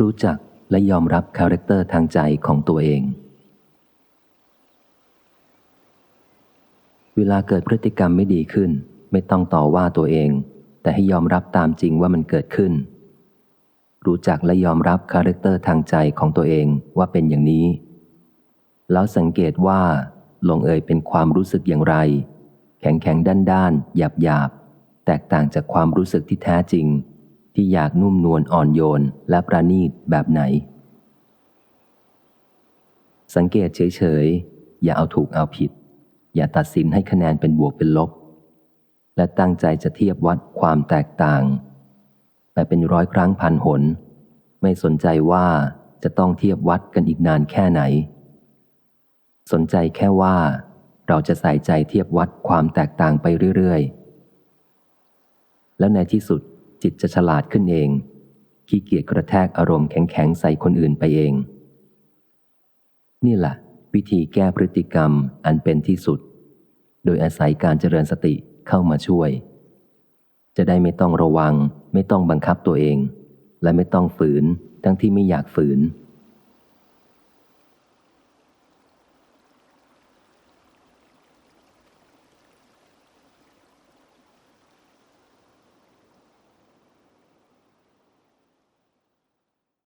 รู้จักและยอมรับคาแรคเตอร์ทางใจของตัวเอง เวลาเกิดพฤติกรรมไม่ดีขึ้น ไม่ต้องต่อว่าตัวเอง แต่ให้ยอมรับตามจริงว่ามันเกิดขึ้น รู้จักและยอมรับคาแรคเตอร์ทางใจของตัวเองว่าเป็นอย่างนี้ แล้วสังเกตว่า ลงเอยเป็นความรู้สึกอย่างไร แข็งแข็งด้านด้านหยาบหยาบแตกต่างจากความรู้สึกที่แท้จริง ที่อยากนุ่มนวลอ่อนโยนและประณีตแบบไหน สังเกตเฉยๆ อย่าเอาถูกเอาผิด อย่าตัดสินให้คะแนนเป็นบวกเป็นลบ และตั้งใจจะเทียบวัดความแตกต่าง ไปเป็นร้อยครั้งพันหน ไม่สนใจว่าจะต้องเทียบวัดกันอีกนานแค่ไหน สนใจแค่ว่า เราจะใส่ใจเทียบวัดความแตกต่างไปเรื่อยๆ แล้วในที่สุด จิตจะฉลาดขึ้นเอง ขี้เกียจกระแทกอารมณ์แข็งๆใส่คนอื่นไปเอง นี่แหละวิธีแก้พฤติกรรมอันเป็นที่สุด โดยอาศัยการเจริญสติเข้ามาช่วย จะได้ไม่ต้องระวัง ไม่ต้องบังคับตัวเอง และไม่ต้องฝืนทั้งที่ไม่อยากฝืน